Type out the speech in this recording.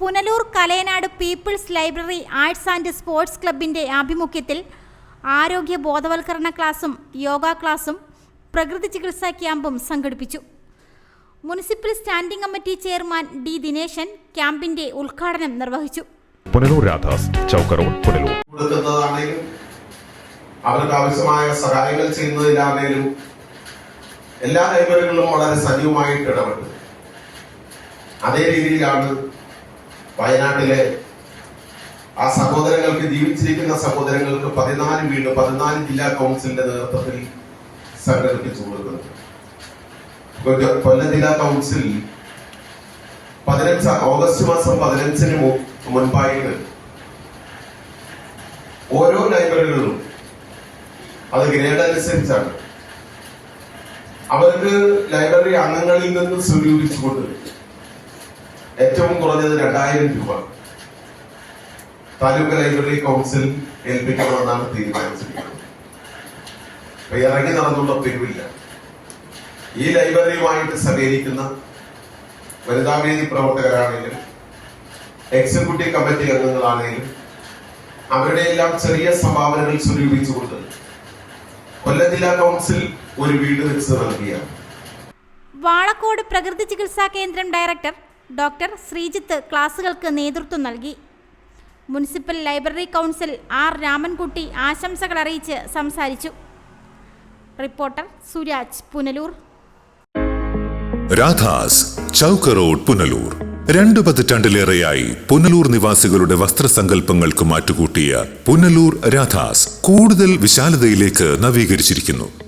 Punalur Kalayanad people's library arts and sports ക്ലബിന്റെ ആഭിമുഖ്യത്തിൽ ആരോഗ്യ ബോധവൽക്കരണ ക്ലാസും യോഗ ക്ലാസും പ്രകൃതി ചികിത്സാ ക്യാമ്പും സംഘടിപ്പിച്ചു. Municipal standing committee chairman D Dineshan ക്യാമ്പിന്റെ ഉദ്ഘാടനം നിർവഹിച്ചു. പുനലൂർ രാധാസ് പുനലൂർ. അവർക്ക് ആവശ്യമായ സഹായങ്ങൾ ചെയ്യുന്നതിലാണേലും എല്ലാ ലൈബ്രറികളിലും വളരെ സജീവമായിട്ട് ഇടപെട്ടു അതേ രീതിയിലാണ് വയനാട്ടിലെ ആ സഹോദരങ്ങൾക്ക് ജീവിച്ചിരിക്കുന്ന സഹോദരങ്ങൾക്ക് പതിനാല് വീട് പതിനാല് ജില്ലാ കൗൺസിലിന്റെ നേതൃത്വത്തിൽ സംഘടിപ്പിച്ചു കൊടുക്കുന്നത് കൊല്ല- ജില്ലാ കൗൺസിൽ പതിനഞ്ച് ഓഗസ്റ്റ് മാസം പതിനഞ്ചിന് മുൻപായിട്ട് ഓരോ ലൈബ്രറികളിലും അത് ഗ്രേഡ് അനുസരിച്ചാണ്. അവർക്ക് ലൈബ്രറി അംഗങ്ങളിൽ നിന്ന് സ്വരൂപിച്ചുകൊണ്ട് ഏറ്റവും കുറഞ്ഞത് രണ്ടായിരം രൂപ. താലൂക്ക് ലൈബ്രറി കൗൺസിൽ ഏൽപ്പിക്കണമെന്നാണ് തീരുമാനിച്ചിരിക്കുന്നത്. ഇറങ്ങി നടന്നുള്ള പിരിവില്ല ഈ ലൈബ്രറിയുമായിട്ട് സഹകരിക്കുന്ന വനിതാവേദി പ്രവർത്തകരാണെങ്കിലും എക്സിക്യൂട്ടീവ് കമ്മിറ്റി അംഗങ്ങളാണെങ്കിലും അവരുടെ എല്ലാം ചെറിയ സംഭാവനകൾ സ്വരൂപിച്ചുകൊണ്ട് കൊല്ലം ജില്ലാ കൗൺസിൽ ഒരു വീട് വെച്ച് നൽകിയാണ്. വാളക്കോട് പ്രകൃതി ചികിത്സാ കേന്ദ്രം ഡയറക്ടർ ഡോക്ടർ ശ്രീജിത്ത് ക്ലാസുകൾക്ക് നേതൃത്വം നൽകി. Municipal library council R Ramankutty ആശംസകൾ അറിയിച്ച് സംസാരിച്ചു. റിപ്പോർട്ടർ സുരാജ് പുനലൂർ. രാധാസ് ചൗക്ക് റോഡ് പുനലൂർ. രണ്ടു പതിറ്റാണ്ടിലേറെയായി പുനലൂർ നിവാസികളുടെ വസ്ത്രസങ്കല്പങ്ങൾക്ക് മാറ്റുകൂട്ടിയ പുനലൂർ രാധാസ് കൂടുതൽ വിശാലതയിലേക്ക് നവീകരിച്ചിരിക്കുന്നു.